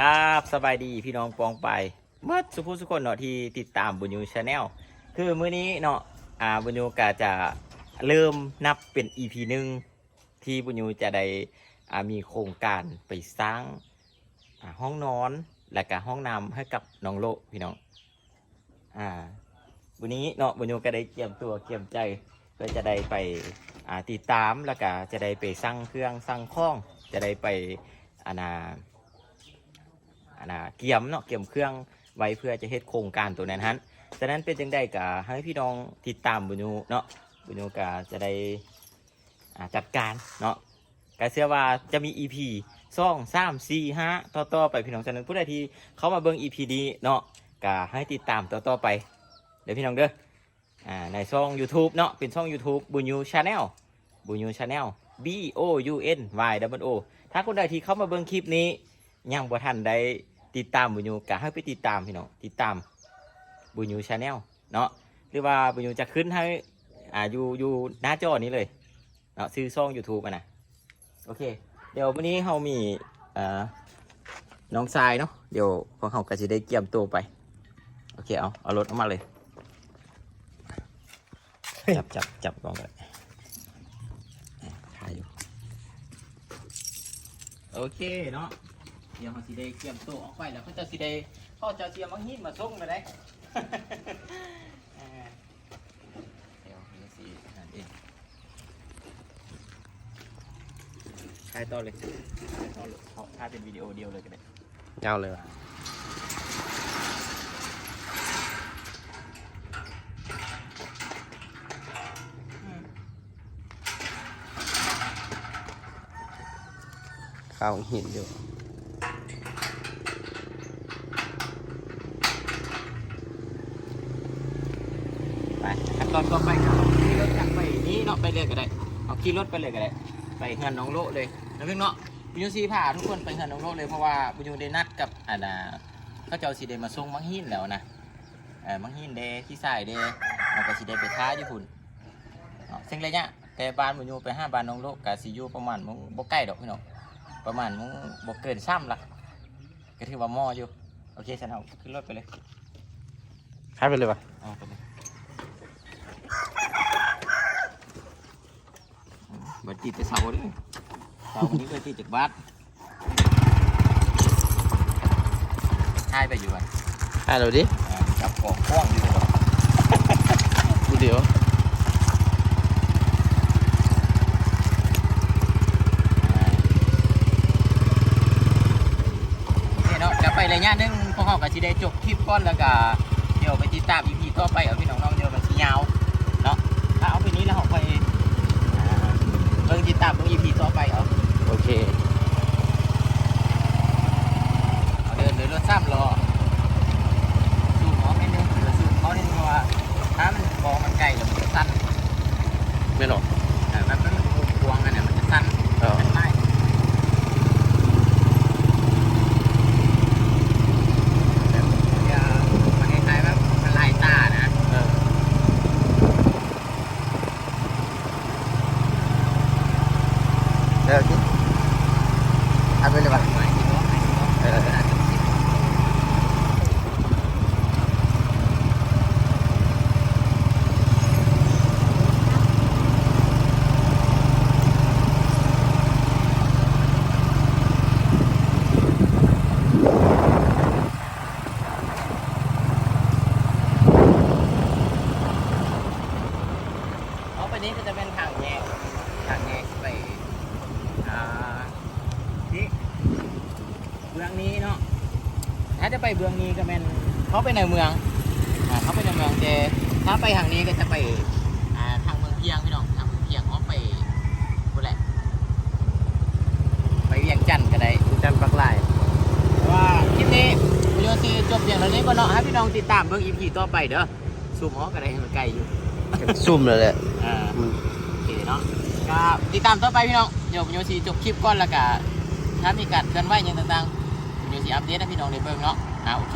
ครับสบายดีพี่น้องปองไปเมื่อสุภุสุคนเนาะที่ติดตามบุญยูชาแนลคือมื้อนี้เนาะอ่าบุญยูก็จะเริ่มนับเป็น EP หนึ่งที่บุญยูจะได้อ่ามีโครงการไปสร้างอ่าห้องนอนและก็ห้องน้ำให้กับน้องโลพี่น้องอ่าวันนี้เนาะบุญยูก็ได้เตรียมตัวเตรียมใจเพื่อจะได้ไปอ่าติดตามแล้วก็จะได้ไปสร้างเครื่องสร้างข้อง จะได้ไปอานา นน่ะเกียมเนาะเกียมเครื่องไว้เพื่อจะเฮ็ดโครงการตัวนั้นฮันฉะนั้นเป็นจังได้กะให้พี่น้องติดตามบุญยูเนาะบุญยูกะจะได้จัดการเนาะกะเชื่อว่าจะมี EP สองสามสี่ห้าต่อต่อๆไปพี่น้องฉะนั้นผู้ใดที่เขามาเบิ่ง EP นี้เนาะกะให้ติดตามต่อต่อๆไปเดี๋ยวพี่น้องเด้ออ่าในช่อง YouTube เนาะเป็นช่อง YouTube บุญยูชาแนลบุญยูชาแนล B O U N Y W O ถ้าคนใดที่เข้ามาเบิ่งคลิปนี้ยังบ่ทันได้ ติดตามบุญยูกะให้ไปติดตามพี่น้องติดตามบุญยูชาแนลเนาะหรือว่าบุญยูจะขึ้นให้อ่าอยู่อยู่หน้าจอนี้เลยเนาะซื้อซ่อง YouTube อะนะโอเค เดี๋ยววันนี้เรามีอ่าน้องทรายเนาะเดี๋ยวพวกเขาก็จะได้เกี่ยมตัวไป โอเคเอาเอารถออกมาเลย จับจับจับกล้องกันถ่ายอยู่โอเคเนาะ เดี๋ยวเขาสิได้เตรียมตัวออกไปแล้วเขาจะสิได้เขาจะเตรียมมังหินมาส่งไปได้เออเดี๋ยวเขาจะสินั่นเองถ่ายต่อเลยถ่ายต่อเลยเอาถ่ายเป็นวิดีโอเดียวเลยก็ได้เงาเลยว่ะข้าวหินอยู่ ไปขั้น ตอนต่อไปครับขี่รถจากไปนี้เนาะไปเลยก็ได้เอาขี่รถไปเลยก็ได้ไปเฮือนน้องโลเลยนะเพื่อนเนาะบุญยูซีพาทุกคนไปเฮือนน้องโลเลยเพราะว่าบุญยูได้นัดกับอ่านะเขาเจ้าสีเดมาส่งมังหินแล้วนะเออมังหินเดขี้ทรายเดเราก็สีเดไปท้าอยู่พุ่นเนาะซึ่งระยะแต่บ้านบุญยูไปห้าบ้านน้องโลกกับสีอยู่ประมาณมึงบ่ใกล้ดอกพี่น้องประมาณมึงบ่เกินซ้ำละก็ถือว่าหม้ออยู่โอเคฉันเอาขึ้นรถไปเลยข้าไปเลยว่ะเอาไปเลยอืม บัดติดแต่เสาเด้วยเสาวันนี้ก็ติดจากบัดทายไปอยู่อะข้าเราดิอ่าจับกองพ่วงอยู่ก่อนดูเดี๋ยวนี่เนาะจะไประยะหนึงพวกเขาก็สิได้จบคลิปก่อนแล้วก็เดี๋ยวไปติดตามอีพีต่อไปเอาพี่น้องๆเดี๋ยวมันสิยาวเนาะถ้าเอาไปนี้แล้วเขาไปอ่าเบิ่งติดตามเบิ่งอีพีต่อไปเอาโอเค เอาเดินเดินรถซ้ำรอสูบเขาไม่นึงหรือสูบเขาเนี่ยเพราะว่าถ้ามันบองมันไกลแล้วมันจะสั้น ไม่หรอก แต่มันมันพวงกันเนี่ยมันจะสั้น เออ มันไม่แบบอย่ามันคล้ายๆแบบมันลายตานะ เออเดี๋ยวดิข้าไปเลยว่ะ ไม่คิดว่าไม่คิดว่า เออ อาจจะคิด เอาไป นี้มันจะเป็นทางแยกทางแยกไปอ่าที่เมืองนี้เนาะถ้าจะไปเมืองนี้ก็เป็นเขาไปในเมืองอ่าเขาไปในเมืองแต่ถ้าไปทางนี้ก็จะไปอ่าทางเมืองเพียงพี่น้องทางเมืองเพียงเขาไปกูแหละไปเวียงจันทน์ก็ได้จันปักลายว่าคลิปนี้วิดีโอซีจบอย่างนี้ก็เนาะให้พี่น้องติดตามเบิ่งอีพีต่อไปเด้อซูมฮอก็ได้ให้มันไกลอยู่ ซุ่มเลยแหละอ่ามันโอเคเนาะก็ติดตามต่อไปพี่น้องเดี๋ยวผมโยซีจบคลิปก่อนแล้วก็ถ้ามีการเคลื่อนไหวอย่างต่างๆผมโยซีอัปเดตให้พี่น้องได้เบิ่งเนาะอ่าโอเค